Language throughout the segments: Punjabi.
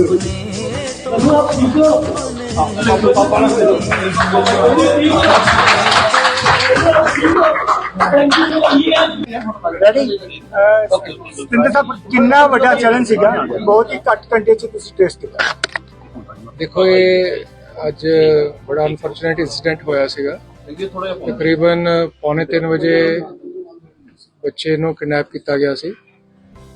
ਸਤਿੰਦਰ uh, ਸਾਹਿਬ ਕਿੰਨਾ ਵੱਡਾ ਚੈਲੰਜ ਸੀਗਾ? ਬਹੁਤ ਹੀ ਘੱਟ ਘੰਟੇ ਚ ਤੁਸੀਂ ਟੈਸਟ ਕੀਤਾ। ਦੇਖੋ, ਇਹ ਅੱਜ ਬੜਾ ਅਨਫੋਰਚੂਨੇਟ ਇਨਸੀਡੈਂਟ ਹੋਇਆ ਸੀਗਾ। ਤਕਰੀਬਨ ਪੌਣੇ 3 ਵਜੇ ਬੱਚੇ ਨੂੰ ਕਿਡਨੈਪ ਕੀਤਾ ਗਿਆ ਸੀ।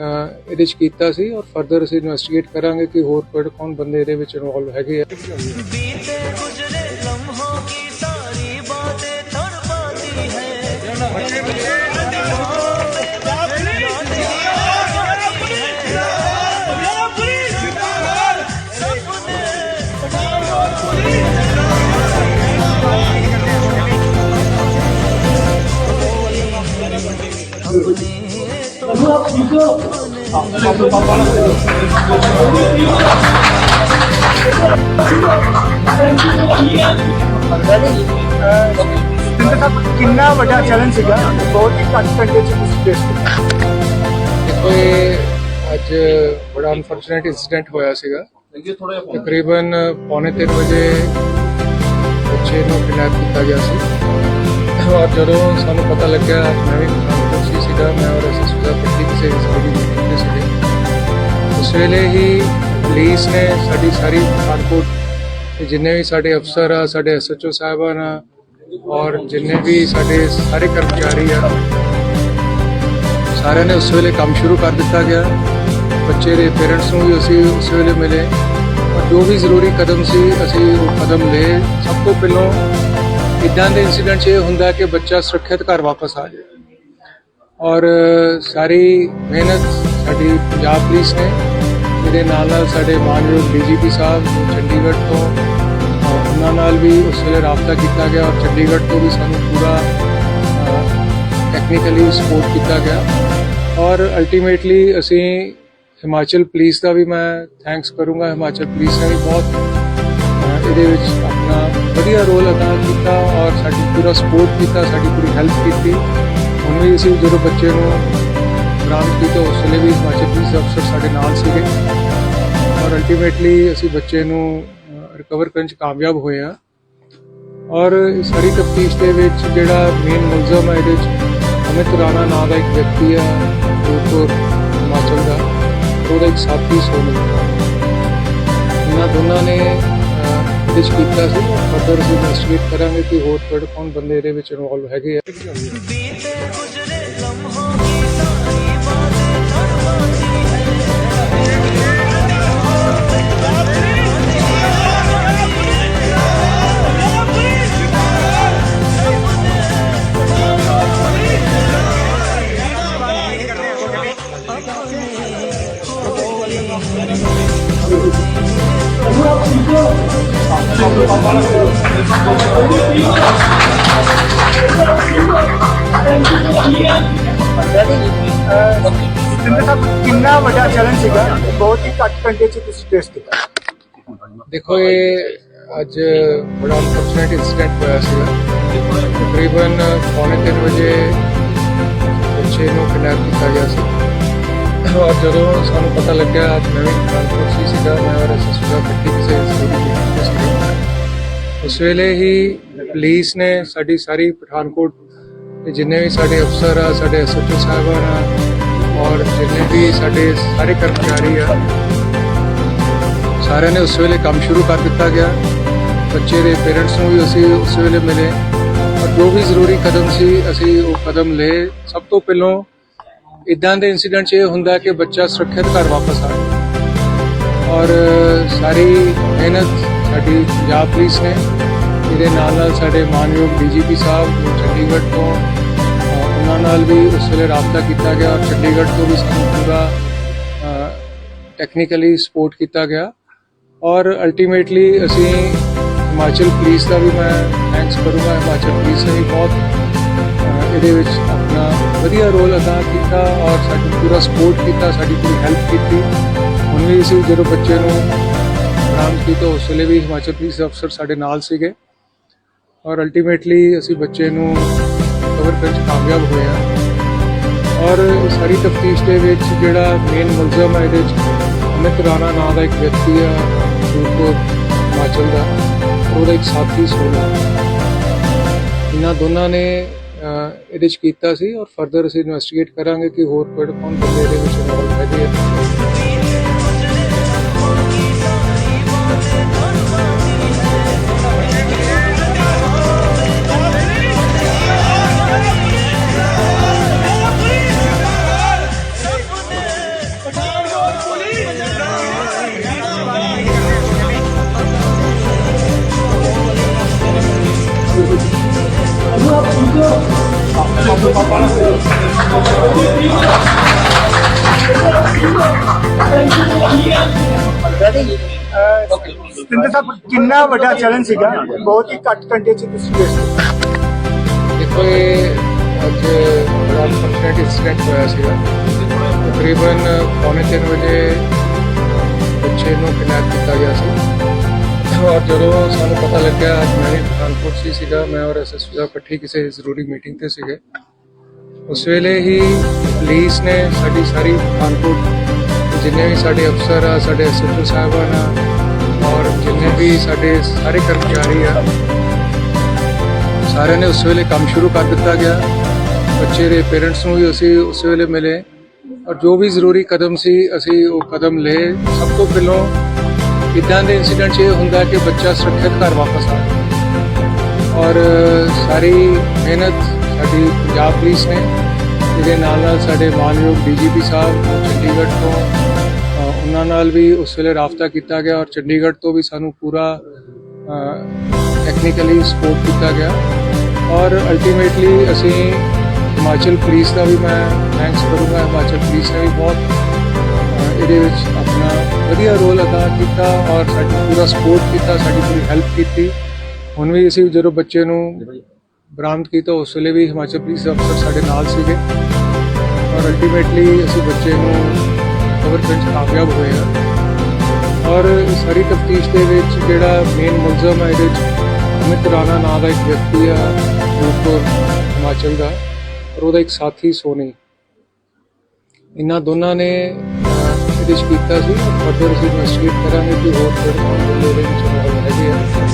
ਇਹਦੇ ਚ ਕੀਤਾ ਸੀ ਔਰ ਫਰਦਰ ਅਸੀਂ ਇਨਵੈਸਟੀਗੇਟ ਕਰਾਂਗੇ ਕਿ ਹੋਰ ਕਿਹੜੇ ਕੌਣ ਬੰਦੇ ਇਹਦੇ ਵਿੱਚ ਇਨਵੋਲਵ ਹੈਗੇ ਆ। ਰੈਡੀ ਸਤਿੰਦਰ ਸਾਹਿਬ ਕਿੰਨਾ ਵੱਡਾ ਚੈਲੰਜ ਸੀਗਾ ਬਹੁਤ ਹੀ ਘੱਟ ਘੰਟੇ ਚ ਤੁਸੀਂ ਟੈਸਟ ਕੀਤਾ ਦੇਖੋ ਇਹ ਅੱਜ ਬੜਾ ਅਨਫੋਰਚੂਨੇਟ ਇਨਸੀਡੈਂਟ ਹੋਇਆ ਸੀਗਾ ਤਕਰੀਬਨ ਪੌਣੇ 3 ਵਜੇ ਬੱਚੇ ਨੂੰ ਕਿਡਨੈਪ ਕੀਤਾ ਗਿਆ ਸੀ ਔਰ ਜਦੋਂ ਸਾਨੂੰ ਪਤਾ ਲੱਗਿਆ ਮੈਂ ਵੀ ਪਠਾਨਕੋਟ 'ਚ ਹੀ ਸੀਗਾ ਮੈਂ ਔਰ ਐਸਐਸਪੀ ਸਾਹਿਬ ਇਕੱਠੇ ਮੀਟਿੰਗ ਤੇ ਸੀਗੇ ਉਸ ਵੇਲੇ ਹੀ ਪੁਲਿਸ ਨੇ ਸਾਡੀ ਸਾਰੀ ਪਠਾਨਕੋਟ ਦੇ ਜਿੰਨੇ ਵੀ ਸਾਡੇ ਅਫਸਰ ਆ, ਸਾਡੇ ਐਸਐਚਓ ਸਾਹਿਬਾਨ ਆ, ਔਰ ਜਿੰਨੇ ਵੀ ਸਾਡੇ ਸਾਰੇ ਕਰਮਚਾਰੀ ਆ, ਸਾਰਿਆਂ ਨੇ ਉਸ ਵੇਲੇ ਕੰਮ ਸ਼ੁਰੂ ਕਰ ਦਿੱਤਾ ਗਿਆ। ਬੱਚੇ ਦੇ ਪੇਰੈਂਟਸ ਨੂੰ ਵੀ ਅਸੀਂ ਉਸ ਵੇਲੇ ਮਿਲੇ। ਔਰ ਜੋ ਵੀ ਜ਼ਰੂਰੀ ਕਦਮ ਸੀ, ਅਸੀਂ ਉਹ ਕਦਮ ਲਏ। ਸਭ ਤੋਂ ਪਹਿਲਾਂ ਇਦਾਂ ਦੇ ਇਨਸੀਡੈਂਟ 'ਚ ਇਹ ਹੁੰਦਾ ਕਿ ਬੱਚਾ ਸੁਰੱਖਿਅਤ ਘਰ ਵਾਪਸ ਆ ਜਾਏ। ਔਰ ਸਾਰੀ ਮਿਹਨਤ ਸਾਡੀ ਪੰਜਾਬ ਪੁਲਿਸ ਨੇ ਇਹਦੇ ਨਾਲ ਨਾਲ ਸਾਡੇ ਮਾਨਯੋਗ ਡੀਜੀਪੀ ਸਾਹਿਬ ਚੰਡੀਗੜ੍ਹ ਤੋਂ ਉਹਨਾਂ ਨਾਲ ਵੀ ਉਸ ਵੇਲੇ ਰਾਬਤਾ ਕੀਤਾ ਗਿਆ ਔਰ ਚੰਡੀਗੜ੍ਹ ਤੋਂ ਵੀ ਸਾਨੂੰ ਪੂਰਾ ਟੈਕਨੀਕਲੀ ਸਪੋਰਟ ਕੀਤਾ ਗਿਆ। ਔਰ ਅਲਟੀਮੇਟਲੀ ਅਸੀਂ ਹਿਮਾਚਲ ਪੁਲਿਸ ਦਾ ਵੀ ਮੈਂ ਥੈਂਕਸ ਕਰੂੰਗਾ। ਹਿਮਾਚਲ ਪੁਲਿਸ ਨੇ ਵੀ ਬਹੁਤ ਇਹਦੇ ਵਿੱਚ ਆਪਣਾ ਵਧੀਆ ਰੋਲ ਅਦਾ ਕੀਤਾ ਔਰ ਸਾਡੀ ਪੂਰਾ ਸਪੋਰਟ ਕੀਤਾ, ਸਾਡੀ ਪੂਰੀ ਹੈਲਪ ਕੀਤੀ। ਹੁਣ ਅਸੀਂ ਜਦੋਂ ਬੱਚੇ ਨੂੰ ਬਰਾਮਦ ਕੀਤਾ, ਉਸ ਵੇਲੇ ਵੀ ਹਿਮਾਚਲ ਪੁਲਿਸ ਅਫਸਰ ਸਾਡੇ ਨਾਲ ਸੀਗੇ। ਔਰ ਅਲਟੀਮੇਟਲੀ ਅਸੀਂ ਬੱਚੇ ਨੂੰ ਰਿਕਵਰ ਕਰਨ ਚ ਕਾਮਯਾਬ ਹੋਏ ਆ ਔਰ ਸਾਰੀ ਤਫਤੀਸ਼ ਦੇ ਵਿੱਚ ਜਿਹੜਾ ਮੇਨ ਮੁਲਜ਼ਮ ਹੈ, ਇਹਦੇ ਚ ਅਮਿਤ ਰਾਣਾ ਨਾਂ ਦਾ ਇੱਕ ਵਿਅਕਤੀ ਆ ਨੂਰਪੁਰ ਹਿਮਾਚਲ ਦਾ। ਉਹਦਾ ਇੱਕ ਸਾਥੀ ਸੋਨੀ। ਇਹਨਾਂ ਦੋਨਾਂ ਨੇ ਅਹ, ਕੀਤਾ ਸੀ ਫਰਦਰ ਅਸੀਂ ਇਨਵੈਸਟੀਗੇਟ ਕਰਾਂਗੇ ਕਿ ਹੋਰ ਕਿਹੜੇ ਕੌਣ ਬੰਦੇ ਇਹਦੇ ਵਿੱਚ ਇਨਵੋਲਵ ਹੈਗੇ ਆ। ਰੈਡੀ ਸਤਿੰਦਰ ਸਾਹਿਬ ਕਿੰਨਾ ਵੱਡਾ ਚੈਲੰਜ ਸੀਗਾ ਬਹੁਤ ਹੀ ਘੱਟ ਘੰਟੇ ਚ ਤੁਸੀਂ ਟੈਸਟ ਕੀਤਾ ਦੇਖੋ ਇਹ ਅੱਜ ਬੜਾ ਅਨਫੋਰਚੂਨੇਟ ਇਨਸੀਡੈਂਟ ਹੋਇਆ ਸੀਗਾ ਤਕਰੀਬਨ ਪੌਣੇ ਤਿੰਨ ਵਜੇ ਬੱਚੇ ਨੂੰ ਕਿਡਨੈਪ ਕੀਤਾ ਗਿਆ ਸੀ ਔਰ ਜਦੋਂ ਸਾਨੂੰ ਪਤਾ ਲੱਗਿਆ ਅੱਜ ਮੈਂ ਵੀ ਟ੍ਰਾਂਸਪੋਰਟ ਸੀ ਸੀਗਾ ਮੈਂ ਔਰ ਐਸਐਸਪੀ ਦਾ ਇਕੱਠੀ ਕਿਸੇ ਜ਼ਰੂਰੀ meeting ਤੇ ਸੀਗੇ ਉਸ ਵੇਲੇ ਹੀ ਪੁਲਿਸ ਨੇ ਸਾਡੀ ਸਾਰੀ ਪਠਾਨਕੋਟ ਜਿੰਨੇ ਵੀ ਸਾਡੇ ਅਫਸਰ ਆ, ਸਾਡੇ ਐਸਐਚਓ ਸਾਹਿਬਾਨ ਆ, ਔਰ ਜਿੰਨੇ ਵੀ ਸਾਡੇ ਸਾਰੇ ਕਰਮਚਾਰੀ ਆ, ਸਾਰਿਆਂ ਨੇ ਉਸ ਵੇਲੇ ਕੰਮ ਸ਼ੁਰੂ ਕਰ ਦਿੱਤਾ ਗਿਆ। ਬੱਚੇ ਦੇ ਪੇਰੈਂਟਸ ਨੂੰ ਵੀ ਅਸੀਂ ਉਸ ਵੇਲੇ ਮਿਲੇ। ਔਰ ਜੋ ਵੀ ਜ਼ਰੂਰੀ ਕਦਮ ਸੀ, ਅਸੀਂ ਉਹ ਕਦਮ ਲਏ। ਸਭ ਤੋਂ ਪਹਿਲਾਂ ਇਦਾਂ ਦੇ ਇਨਸੀਡੈਂਟ 'ਚ ਇਹ ਹੁੰਦਾ ਕਿ ਬੱਚਾ ਸੁਰੱਖਿਅਤ ਘਰ ਵਾਪਸ ਆ ਔਰ ਸਾਰੀ ਮਿਹਨਤ ਸਾਡੀ ਪੰਜਾਬ ਪੁਲਿਸ ਨੇ ਇਹਦੇ ਨਾਲ ਨਾਲ ਸਾਡੇ ਮਾਨਯੋਗ ਡੀਜੀਪੀ ਸਾਹਿਬ ਚੰਡੀਗੜ੍ਹ ਤੋਂ ਉਹਨਾਂ ਨਾਲ ਵੀ ਉਸ ਵੇਲੇ ਰਾਬਤਾ ਕੀਤਾ ਗਿਆ। ਔਰ ਚੰਡੀਗੜ੍ਹ ਤੋਂ ਵੀ ਸਾਨੂੰ ਪੂਰਾ ਟੈਕਨੀਕਲੀ ਸਪੋਰਟ ਕੀਤਾ ਗਿਆ। ਔਰ ਅਲਟੀਮੇਟਲੀ ਅਸੀਂ ਹਿਮਾਚਲ ਪੁਲਿਸ ਦਾ ਵੀ ਮੈਂ ਥੈਂਕਸ ਕਰੂੰਗਾ। ਹਿਮਾਚਲ ਪੁਲਿਸ ਨੇ ਵੀ ਬਹੁਤ ਇਹਦੇ ਵਿੱਚ ਆਪਣਾ ਵਧੀਆ ਰੋਲ ਅਦਾ ਕੀਤਾ ਔਰ ਸਾਡੀ ਪੂਰਾ ਸਪੋਰਟ ਕੀਤਾ, ਸਾਡੀ ਪੂਰੀ ਹੈਲਪ ਕੀਤੀ। ਹੁਣ ਵੀ ਅਸੀਂ ਜਦੋਂ ਬੱਚੇ ਨੂੰ ਬਰਾਮਦ ਕੀਤਾ ਉਸ ਵੇਲੇ ਵੀ ਹਿਮਾਚਲ ਪੁਲਿਸ ਦੇ ਅਫਸਰ ਸਾਡੇ ਨਾਲ ਸੀਗੇ। ਔਰ ਅਲਟੀਮੇਟਲੀ ਅਸੀਂ ਬੱਚੇ ਨੂੰ ਕਵਰ ਕਰਨ 'ਚ ਕਾਮਯਾਬ ਹੋਏ ਹਾਂ। ਔਰ ਸਾਰੀ ਤਫਤੀਸ਼ ਦੇ ਵਿੱਚ ਜਿਹੜਾ ਮੇਨ ਮੁਲਜ਼ਮ ਹੈ ਇਹਦੇ ਵਿੱਚ ਅਮਿਤ ਰਾਣਾ ਨਾਂ ਦਾ ਇੱਕ ਵਿਅਕਤੀ ਆ ਜੋ ਹਿਮਾਚਲ ਦਾ। ਉਹਦਾ ਇੱਕ ਸਾਥੀ ਸੋਨਾ। ਇਹਨਾਂ ਦੋਨਾਂ ਨੇ ਇਹਦੇ ਚ ਕੀਤਾ ਸੀ ਔਰ ਫਰਦਰ ਅਸੀਂ ਇਨਵੈਸਟੀਗੇਟ ਕਰਾਂਗੇ ਕਿ ਹੋਰ ਕਿਹੜੇ ਕੌਣ ਬੰਦੇ ਇਹਦੇ ਵਿੱਚ ਇਨਵੋਲਵ ਹੈਗੇ ਆ। ਸਤਿੰਦਰ ਸਾਹਿਬ ਕਿੰਨਾ ਵੱਡਾ ਚੈਲੰਜ ਸੀਗਾ, ਬਹੁਤ ਹੀ ਘੱਟ ਘੰਟੇ ਚ ਤੁਸੀਂ ਫੇਸ ਦੇਖੋ, ਇਹ ਅੱਜ ਅਨਫੋਰਚੂਨੇਟ ਇਨਸੀਡੈਂਟ ਹੋਇਆ ਸੀਗਾ। ਤਕਰੀਬਨ ਪੌਣੇ ਤਿੰਨ ਵਜੇ ਬੱਚੇ ਨੂੰ ਕਿਡਨੈਪ ਕੀਤਾ ਗਿਆ ਸੀ। ਔਰ ਜਦੋਂ ਸਾਨੂੰ ਪਤਾ ਲੱਗਿਆ ਮੈਂ ਪਠਾਨਕੋਟ ਸੀ ਸੀਗਾ, ਮੈਂ ਔਰ ਐਸਐਸਪੀ ਦਾ ਇਕੱਠੀ ਕਿਸੇ ਜ਼ਰੂਰੀ ਮੀਟਿੰਗ ਤੇ ਸੀਗੇ। ਉਸ ਵੇਲੇ ਹੀ ਪੁਲਿਸ ਨੇ ਸਾਡੀ ਸਾਰੀ ਪਠਾਨਕੋਟ, ਜਿੰਨੇ ਵੀ ਸਾਡੇ ਅਫਸਰ ਆ, ਸਾਡੇ ਐਸਐਚਓ ਸਾਹਿਬਾਨ ਆ ਔਰ ਜਿੰਨੇ ਵੀ ਸਾਡੇ ਸਾਰੇ ਕਰਮਚਾਰੀ ਆ, ਸਾਰਿਆਂ ਨੇ ਉਸ ਵੇਲੇ ਕੰਮ ਸ਼ੁਰੂ ਕਰ ਦਿੱਤਾ ਗਿਆ। ਬੱਚੇ ਦੇ ਪੇਰੈਂਟਸ ਨੂੰ ਵੀ ਅਸੀਂ ਉਸ ਵੇਲੇ ਮਿਲੇ। ਔਰ ਜੋ ਵੀ ਜ਼ਰੂਰੀ ਕਦਮ ਸੀ, ਅਸੀਂ ਉਹ ਕਦਮ ਲਏ। ਸਭ ਤੋਂ ਪਹਿਲਾਂ ਇਦਾਂ ਦੇ ਇਨਸੀਡੈਂਟ 'ਚ ਇਹ ਹੁੰਦਾ ਕਿ ਬੱਚਾ ਸੁਰੱਖਿਅਤ ਘਰ ਵਾਪਸ ਆਏ ਔਰ ਸਾਰੀ ਮਿਹਨਤ ਸਾਡੀ ਪੰਜਾਬ ਪੁਲਿਸ ਨੇ ਇਹਦੇ ਨਾਲ ਨਾਲ ਸਾਡੇ ਮਾਨਯੋਗ ਡੀਜੀਪੀ ਸਾਹਿਬ, ਚੰਡੀਗੜ੍ਹ ਤੋਂ ਉਹਨਾਂ ਨਾਲ ਵੀ ਉਸ ਵੇਲੇ ਰਾਬਤਾ ਕੀਤਾ ਗਿਆ ਔਰ ਚੰਡੀਗੜ੍ਹ ਤੋਂ ਵੀ ਸਾਨੂੰ ਪੂਰਾ ਟੈਕਨੀਕਲੀ ਸਪੋਰਟ ਕੀਤਾ ਗਿਆ। ਔਰ ਅਲਟੀਮੇਟਲੀ ਅਸੀਂ ਹਿਮਾਚਲ ਪੁਲਿਸ ਦਾ ਵੀ ਮੈਂ ਥੈਂਕਸ ਕਰੂੰਗਾ। ਹਿਮਾਚਲ ਪੁਲਿਸ ਨੇ ਵੀ ਬਹੁਤ ਇਹਦੇ ਵਿੱਚ ਆਪਣਾ ਵਧੀਆ ਰੋਲ ਅਦਾ ਕੀਤਾ ਔਰ ਸਾਡਾ ਪੂਰਾ ਸਪੋਰਟ ਕੀਤਾ, ਸਾਡੀ ਪੂਰੀ ਹੈਲਪ ਕੀਤੀ। ਹੁਣ ਵੀ ਅਸੀਂ ਜਦੋਂ ਬੱਚੇ ਨੂੰ ਬਰਾਮਦ ਕੀਤਾ, ਉਸ ਵੇਲੇ ਵੀ ਹਿਮਾਚਲ ਪੁਲਿਸ ਅਫਸਰ ਸਾਡੇ ਨਾਲ ਸੀਗੇ। ਔਰ ਅਲਟੀਮੇਟਲੀ ਅਸੀਂ ਬੱਚੇ ਨੂੰ ਕਵਰ ਕਾਮਯਾਬ ਹੋਏ ਹਾਂ ਔਰ ਸਾਰੀ ਤਫਤੀਸ਼ ਦੇ ਵਿੱਚ ਜਿਹੜਾ ਮੇਨ ਮੁਲਜ਼ਮ ਹੈ, ਇਹਦੇ ਵਿੱਚ ਅਮਿਤ ਰਾਣਾ ਨਾਂ ਦਾ ਇੱਕ ਵਿਅਕਤੀ ਆ ਜੋ ਹਿਮਾਚਲ ਦਾ, ਔਰ ਉਹਦਾ ਇੱਕ ਸਾਥੀ ਸੋਨੀ। ਇਹਨਾਂ ਦੋਨਾਂ ਨੇ ਇਹਦੇ ਵਿੱਚ ਕੀਤਾ ਸੀ, ਫਰਦਰ ਅਸੀਂ ਇਨਵੈਸਟੀਗੇਟ ਕਰਾਂਗੇ ਕਿ ਹੋਰ ਕਿਹੜੇ ਕੌਣ ਬੰਦੇ ਵਿੱਚ ਹੈਗੇ ਆ।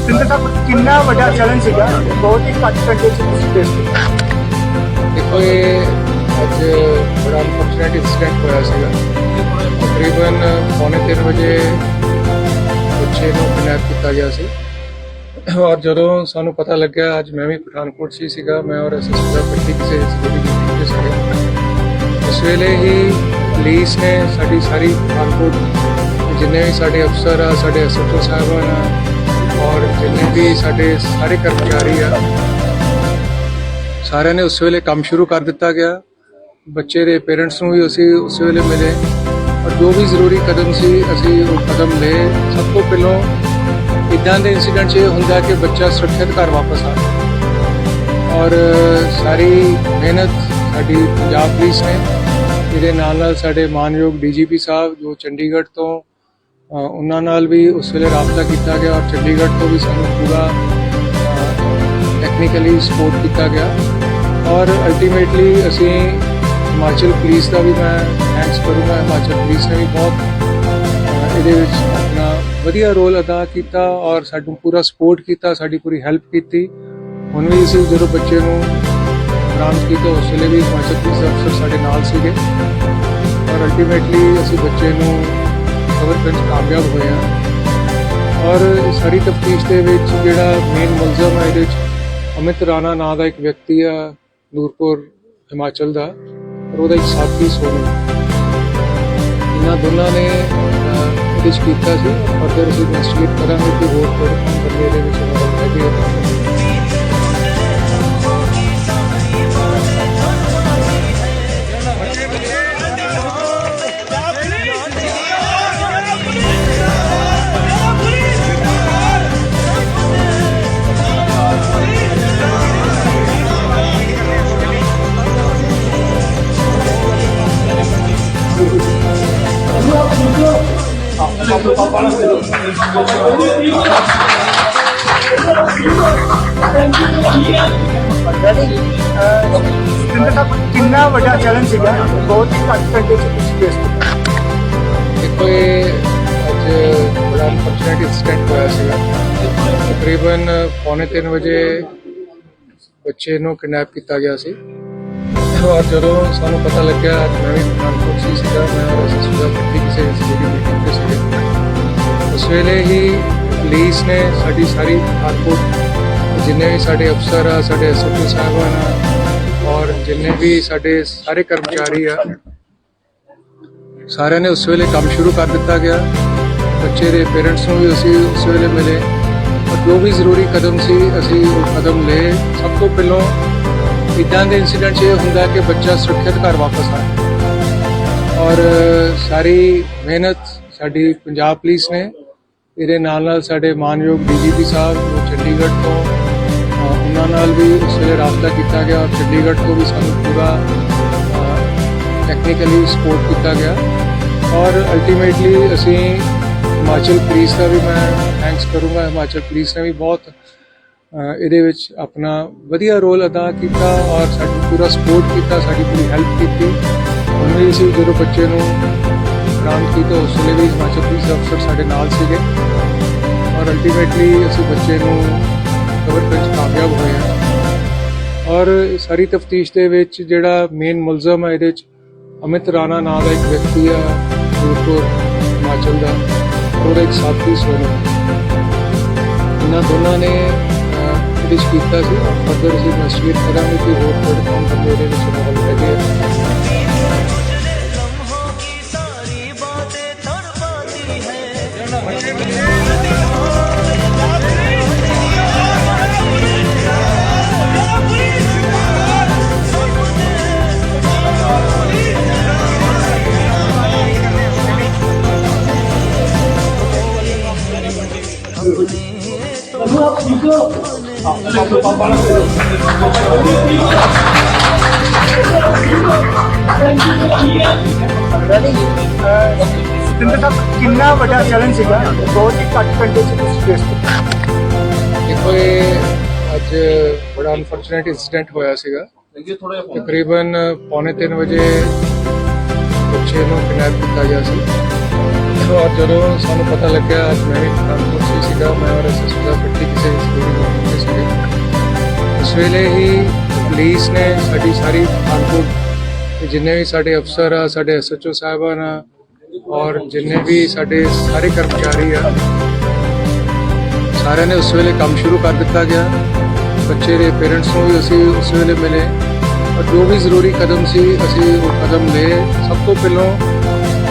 ਸਤਿੰਦਰ ਸਾਹਿਬ ਕਿੰਨਾ ਵੱਡਾ ਚੈਲੰਜ ਸੀਗਾ ਬਹੁਤ ਹੀ ਘੱਟ ਘੰਟੇ ਚ ਤੁਸੀਂ ਫੇਸ ਕੀਤਾ ਦੇਖੋ ਇਹ ਅੱਜ ਬੜਾ ਅਨਫੋਰਚੂਨੇਟ ਇਨਸੀਡੈਂਟ ਹੋਇਆ ਸੀਗਾ ਤਕਰੀਬਨ ਪੌਣੇ ਤਿੰਨ ਵਜੇ ਬੱਚੇ ਨੂੰ ਕਿਡਨੈਪ ਕੀਤਾ ਗਿਆ ਸੀ ਔਰ ਜਦੋਂ ਸਾਨੂੰ ਪਤਾ ਲੱਗਿਆ ਅੱਜ ਮੈਂ ਵੀ ਪਠਾਨਕੋਟ ਸੀ ਸੀਗਾ ਮੈਂ ਔਰ ਐਸਐਸਪੀ ਦਾ ਇਕੱਠੀ ਕਿਸੇ ਜ਼ਰੂਰੀ ਮੀਟਿੰਗ ਉਸ ਵੇਲੇ ਹੀ ਪੁਲਿਸ ਨੇ ਸਾਡੀ ਸਾਰੀ ਪਠਾਨਕੋਟ ਜਿੰਨੇ ਵੀ ਸਾਡੇ ਅਫਸਰ ਆ, ਸਾਡੇ ਐਸਐਚਓ ਸਾਹਿਬਾਨ ਆ, ਔਰ ਜਿੰਨੇ ਵੀ ਸਾਡੇ ਸਾਰੇ ਕਰਮਚਾਰੀ ਆ, ਸਾਰਿਆਂ ਨੇ ਉਸ ਵੇਲੇ ਕੰਮ ਸ਼ੁਰੂ ਕਰ ਦਿੱਤਾ ਗਿਆ। ਬੱਚੇ ਦੇ ਪੇਰੈਂਟਸ ਨੂੰ ਵੀ ਅਸੀਂ ਉਸ ਵੇਲੇ ਮਿਲੇ। ਔਰ ਜੋ ਵੀ ਜ਼ਰੂਰੀ ਕਦਮ ਸੀ, ਅਸੀਂ ਉਹ ਕਦਮ ਲਏ। ਸਭ ਤੋਂ ਪਹਿਲਾਂ ਇਦਾਂ ਦੇ ਇਨਸੀਡੈਂਟ 'ਚ ਇਹ ਹੁੰਦਾ ਕਿ ਬੱਚਾ ਸੁਰੱਖਿਅਤ ਘਰ ਵਾਪਸ ਆ ਔਰ ਸਾਰੀ ਮਿਹਨਤ ਸਾਡੀ ਪੰਜਾਬ ਪੁਲਿਸ ਨੇ ਇਹਦੇ ਨਾਲ ਨਾਲ ਸਾਡੇ ਮਾਨਯੋਗ ਡੀਜੀਪੀ ਸਾਹਿਬ ਜੋ ਚੰਡੀਗੜ੍ਹ ਤੋਂ ਉਹਨਾਂ ਨਾਲ ਵੀ ਉਸ ਵੇਲੇ ਰਾਬਤਾ ਕੀਤਾ ਗਿਆ ਔਰ ਚੰਡੀਗੜ੍ਹ ਤੋਂ ਵੀ ਸਾਨੂੰ ਪੂਰਾ ਟੈਕਨੀਕਲੀ ਸਪੋਰਟ ਕੀਤਾ ਗਿਆ। ਔਰ ਅਲਟੀਮੇਟਲੀ ਅਸੀਂ ਹਿਮਾਚਲ ਪੁਲਿਸ ਦਾ ਵੀ ਮੈਂ ਥੈਂਕਸ ਕਰੂੰਗਾ। ਹਿਮਾਚਲ ਪੁਲਿਸ ਨੇ ਵੀ ਬਹੁਤ ਇਹਦੇ ਵਿੱਚ ਆਪਣਾ ਵਧੀਆ ਰੋਲ ਅਦਾ ਕੀਤਾ ਔਰ ਸਾਨੂੰ ਪੂਰਾ ਸਪੋਰਟ ਕੀਤਾ, ਸਾਡੀ ਪੂਰੀ ਹੈਲਪ ਕੀਤੀ। ਹੁਣ ਵੀ ਅਸੀਂ ਜਦੋਂ ਬੱਚੇ ਨੂੰ ਬਰਾਮਦ ਕੀਤਾ ਉਸ ਵੇਲੇ ਵੀ ਹਿਮਾਚਲ ਪੁਲਿਸ ਅਫਸਰ ਸਾਡੇ ਨਾਲ ਸੀਗੇ। ਔਰ ਅਲਟੀਮੇਟਲੀ ਅਸੀਂ ਬੱਚੇ ਨੂੰ ਕਵਰ ਕਰਨ 'ਚ ਕਾਮਯਾਬ ਹੋਏ ਹਾਂ। ਔਰ ਸਾਰੀ ਤਫਤੀਸ਼ ਦੇ ਵਿੱਚ ਜਿਹੜਾ ਮੇਨ ਮੁਲਜ਼ਮ ਹੈ ਇਹਦੇ ਵਿੱਚ ਅਮਿਤ ਰਾਣਾ ਨਾਂ ਦਾ ਇੱਕ ਵਿਅਕਤੀ ਆ ਨੂਰਪੁਰ ਹਿਮਾਚਲ ਦਾ। ਔਰ ਉਹਦਾ ਇੱਕ ਸਾਥੀ ਸੋਨੂ। ਇਹਨਾਂ ਦੋਨਾਂ ਨੇ ਅਹ, ਕੀਤਾ ਸੀ। ਫਰਦਰ ਅਸੀਂ ਇਨਵੈਸਟੀਗੇਟ ਕਰਾਂਗੇ ਕਿ ਹੋਰ ਕਿਹੜੇ ਬੰਦੇ ਇਹਦੇ ਵਿੱਚ ਇਨਵੋਲਵ ਹੈਗੇ ਆ। ਸਤਿੰਦਰ ਸਾਹਿਬ ਕਿੰਨਾ ਵੱਡਾ ਚੈਲੰਜ ਸੀਗਾ? ਬਹੁਤ ਹੀ ਘੱਟ ਘੰਟੇ ਚ ਤੁਸੀਂ ਫੇਸ ਕੀਤਾ। ਦੇਖੋ, ਇਹ ਅੱਜ ਬੜਾ ਅਨਫੋਰਚੂਨੇਟ ਇਨਸੀਡੈਂਟ ਹੋਇਆ ਸੀਗਾ। ਤਕਰੀਬਨ ਪੌਣੇ 3 ਵਜੇ ਬੱਚੇ ਨੂੰ ਕਿਡਨੈਪ ਕੀਤਾ ਗਿਆ ਸੀ। ਔਰ ਜਦੋਂ ਸਾਨੂੰ ਪਤਾ ਲੱਗਿਆ, ਮੈਂ ਵੀ ਪਠਾਨਕੋਟ ਸੀ ਸੀਗਾ, ਮੈਂ ਔਰ ਅਸੀਂ ਸੁਬਹ ਕਿਸੇ ਇੰਸਟੀਟਿਊਟ ਮੀਟਿੰਗ ਸੀਗੇ। ਉਸ ਵੇਲੇ ਹੀ ਪੁਲਿਸ ਨੇ ਸਾਡੀ ਸਾਰੀ ਪਠਾਨਕੋਟ ਜਿੰਨੇ ਵੀ ਸਾਡੇ ਅਫਸਰ ਆ, ਸਾਡੇ ਐਸਐਚਓ ਸਾਹਿਬਾਨ ਆ, ਔਰ ਜਿੰਨੇ ਵੀ ਸਾਡੇ ਸਾਰੇ ਕਰਮਚਾਰੀ ਆ, ਸਾਰਿਆਂ ਨੇ ਉਸ ਵੇਲੇ ਕੰਮ ਸ਼ੁਰੂ ਕਰ ਦਿੱਤਾ ਗਿਆ। ਬੱਚੇ ਦੇ ਪੇਰੈਂਟਸ ਨੂੰ ਵੀ ਅਸੀਂ ਉਸ ਵੇਲੇ ਮਿਲੇ। ਔਰ ਜੋ ਵੀ ਜ਼ਰੂਰੀ ਕਦਮ ਸੀ, ਅਸੀਂ ਉਹ ਕਦਮ ਲਏ। ਸਭ ਤੋਂ ਪਹਿਲਾਂ ਇਦਾਂ ਦੇ ਇਨਸੀਡੈਂਟ 'ਚ ਇਹ ਹੁੰਦਾ ਕਿ ਬੱਚਾ ਸੁਰੱਖਿਅਤ ਘਰ ਵਾਪਸ ਆਏ ਔਰ ਸਾਰੀ ਮਿਹਨਤ ਸਾਡੀ ਪੰਜਾਬ ਪੁਲਿਸ ਨੇ। ਇਹਦੇ ਨਾਲ ਨਾਲ ਸਾਡੇ ਮਾਨਯੋਗ ਡੀਜੀਪੀ ਸਾਹਿਬ ਜੋ ਚੰਡੀਗੜ੍ਹ ਤੋਂ ਉਹਨਾਂ ਨਾਲ ਵੀ ਉਸ ਵੇਲੇ ਰਾਬਤਾ ਕੀਤਾ ਗਿਆ ਔਰ ਚੰਡੀਗੜ੍ਹ ਤੋਂ ਵੀ ਸਾਨੂੰ ਪੂਰਾ ਟੈਕਨੀਕਲੀ ਸਪੋਰਟ ਕੀਤਾ ਗਿਆ। ਔਰ ਅਲਟੀਮੇਟਲੀ ਅਸੀਂ ਹਿਮਾਚਲ ਪੁਲਿਸ ਦਾ ਵੀ ਮੈਂ ਥੈਂਕਸ ਕਰੂੰਗਾ। ਹਿਮਾਚਲ ਪੁਲਿਸ ਨੇ ਵੀ ਬਹੁਤ ਇਹਦੇ ਵਿੱਚ ਆਪਣਾ ਵਧੀਆ ਰੋਲ ਅਦਾ ਕੀਤਾ ਔਰ ਸਾਨੂੰ ਪੂਰਾ ਸਪੋਰਟ ਕੀਤਾ, ਸਾਡੀ ਪੂਰੀ ਹੈਲਪ ਕੀਤੀ। ਹੁਣ ਵੀ ਜਦੋਂ ਬੱਚੇ ਨੂੰ ਬਰਾਮਦ ਕੀਤਾ ਉਸ ਵੇਲੇ ਵੀ ਹਿਮਾਚਲ ਪੁਲਿਸ ਅਫਸਰ ਸਾਡੇ ਨਾਲ ਸੀਗੇ। ਔਰ ਅਲਟੀਮੇਟਲੀ ਅਸੀਂ ਬੱਚੇ ਨੂੰ ਕਵਰ ਕਰਨ ਕਾਮਯਾਬ ਹੋਏ ਹਾਂ। ਔਰ ਸਾਰੀ ਤਫਤੀਸ਼ ਦੇ ਵਿੱਚ ਜਿਹੜਾ ਮੇਨ ਮੁਲਜ਼ਮ ਹੈ ਇਹਦੇ 'ਚ ਅਮਿਤ ਰਾਣਾ ਨਾਂ ਦਾ ਇੱਕ ਵਿਅਕਤੀ ਆ ਨੂਰਪੁਰ ਹਿਮਾਚਲ ਦਾ। ਔਰ ਉਹਦਾ ਇੱਕ ਸਾਥੀ ਸੋਨੂ ਇਹਨਾਂ ਦੋਨਾਂ ਨੇ ਅਹ, ਕੀਤਾ ਸੀ। ਫਰਦਰ ਅਸੀਂ ਇਨਵੈਸਟੀਗੇਟ ਕਰਾਂਗੇ ਕਿ ਹੋਰ ਕਿਹੜੇ ਕੰਮ ਬੰਦੇ ਇਹਦੇ ਵਿੱਚ ਇਨਵੋਲਵ ਹੈਗੇ ਸਤਿੰਦਰ ਸਾਹਿਬ ਕਿੰਨਾ ਵੱਡਾ ਚੈਲੰਜ ਸੀਗਾ ਬਹੁਤ ਹੀ ਘੱਟ ਘੰਟੇ ਚ ਤੁਸੀਂ ਫੇਸ ਕੀਤਾ ਦੇਖੋ ਇਹ ਅੱਜ ਬੜਾ ਅਨਫੋਰਚੂਨੇਟ ਇਨਸੀਡੈਂਟ ਹੋਇਆ ਸੀਗਾ ਤਕਰੀਬਨ ਪੌਣੇ 3 ਵਜੇ ਬੱਚੇ ਨੂੰ ਕਿਡਨੈਪ ਕੀਤਾ ਗਿਆ ਸੀ ਔਰ ਜਦੋਂ ਸਾਨੂੰ ਪਤਾ ਲੱਗਿਆ ਮੈਂ ਵੀ ਪਠਾਨਕੋਟ ਸੀਗਾ, ਮੈਂ ਔਰ ਅਸੀਂ ਸੁਬਹ ਇਕੱਠੀ ਕਿਸੇ ਇੰਸਟੀਟਿਊਟ ਮੀਟਿੰਗ ਸੀਗੇ। ਉਸ ਵੇਲੇ ਹੀ ਪੁਲਿਸ ਨੇ ਸਾਡੀ ਸਾਰੀ ਪਠਾਨਕੋਟ ਜਿੰਨੇ ਵੀ ਸਾਡੇ ਅਫਸਰ ਆ, ਸਾਡੇ ਐਸਐਚਓ ਸਾਹਿਬਾਨ ਆ, ਔਰ ਜਿੰਨੇ ਵੀ ਸਾਡੇ ਸਾਰੇ ਕਰਮਚਾਰੀ ਆ, ਸਾਰਿਆਂ ਨੇ ਉਸ ਵੇਲੇ ਕੰਮ ਸ਼ੁਰੂ ਕਰ ਦਿੱਤਾ ਗਿਆ। ਬੱਚੇ ਦੇ ਪੇਰੈਂਟਸ ਨੂੰ ਵੀ ਅਸੀਂ ਉਸ ਵੇਲੇ ਮਿਲੇ। ਔਰ ਜੋ ਵੀ ਜ਼ਰੂਰੀ ਕਦਮ ਸੀ, ਅਸੀਂ ਉਹ ਕਦਮ ਲਏ। ਸਭ ਤੋਂ ਪਹਿਲਾਂ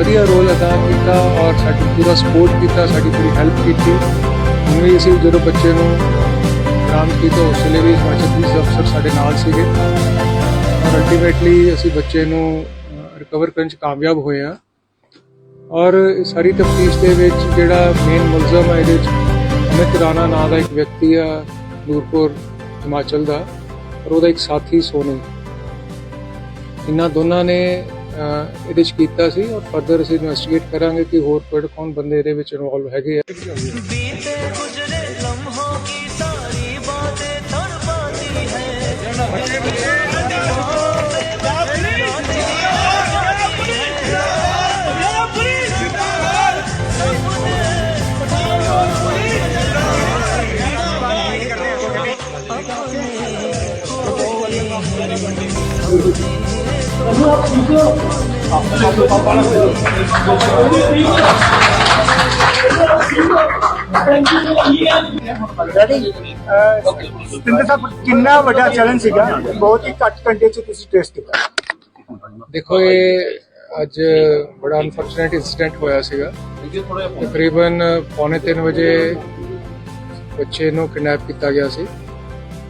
ਵਧੀਆ ਰੋਲ ਅਦਾ ਕੀਤਾ ਔਰ ਸਾਡੀ ਪੂਰਾ ਸਪੋਰਟ ਕੀਤਾ, ਸਾਡੀ ਪੂਰੀ ਹੈਲਪ ਕੀਤੀ। ਹੁਣ ਵੀ ਅਸੀਂ ਜਦੋਂ ਬੱਚੇ ਨੂੰ ਕੰਮ ਕੀਤਾ, ਉਸ ਵੇਲੇ ਵੀ ਹਿਮਾਚਲ ਪੁਲਿਸ ਅਫਸਰ ਸਾਡੇ ਨਾਲ ਸੀਗੇ। ਔਰ ਅਲਟੀਮੇਟਲੀ ਅਸੀਂ ਬੱਚੇ ਨੂੰ ਰਿਕਵਰ ਕਰਨ 'ਚ ਕਾਮਯਾਬ ਹੋਏ ਆ ਔਰ ਇਹ ਸਾਰੀ ਤਫਤੀਸ਼ ਦੇ ਵਿੱਚ ਜਿਹੜਾ ਮੇਨ ਮੁਲਜ਼ਮ ਹੈ, ਇਹਦੇ ਵਿੱਚ ਅਮਿਤ ਰਾਣਾ ਨਾਂ ਦਾ ਇੱਕ ਵਿਅਕਤੀ ਆ, ਨੂਰਪੁਰ, ਹਿਮਾਚਲ ਦਾ। ਔਰ ਉਹਦਾ ਇੱਕ ਸਾਥੀ ਸੋਨੀ। ਇਹਨਾਂ ਦੋਨਾਂ ਨੇ ਇਹਦੇ ਚ ਕੀਤਾ ਸੀ ਔਰ ਫਰਦਰ ਅਸੀਂ ਇਨਵੈਸਟੀਗੇਟ ਕਰਾਂਗੇ ਕਿ ਹੋਰ ਕਿਹੜੇ ਕੌਣ ਬੰਦੇ ਇਹਦੇ ਵਿੱਚ ਇਨਵੋਲਵ ਹੈਗੇ ਆ। ਸਤਿੰਦਰ ਸਾਹਿਬ ਕਿੰਨਾ ਵੱਡਾ ਚੈਲੰਜ ਸੀਗਾ? ਬਹੁਤ ਹੀ ਘੱਟ ਘੰਟੇ ਚ ਤੁਸੀਂ ਟੈਸਟ ਕੀਤਾ। ਦੇਖੋ ਇਹ ਅੱਜ ਬੜਾ ਅਨਫੋਰਚੂਨੇਟ ਇਨਸੀਡੈਂਟ ਹੋਇਆ ਸੀਗਾ। ਤਕਰੀਬਨ ਪੌਣੇ 3 ਵਜੇ ਬੱਚੇ ਨੂੰ ਕਿਡਨੈਪ ਕੀਤਾ ਗਿਆ ਸੀ।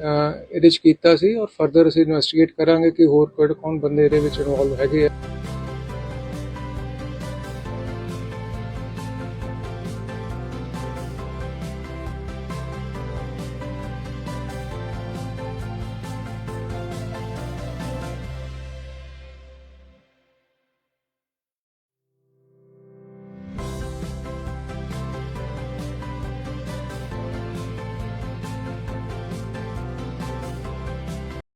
ਇਹਦੇ ਚ ਕੀਤਾ ਸੀ ਔਰ ਫਰਦਰ ਅਸੀਂ ਇਨਵੈਸਟੀਗੇਟ ਕਰਾਂਗੇ ਕਿ ਹੋਰ ਕਿਹੜੇ ਕੌਣ ਬੰਦੇ ਇਹਦੇ ਵਿੱਚ ਇਨਵੋਲਵ ਹੈਗੇ ਆ।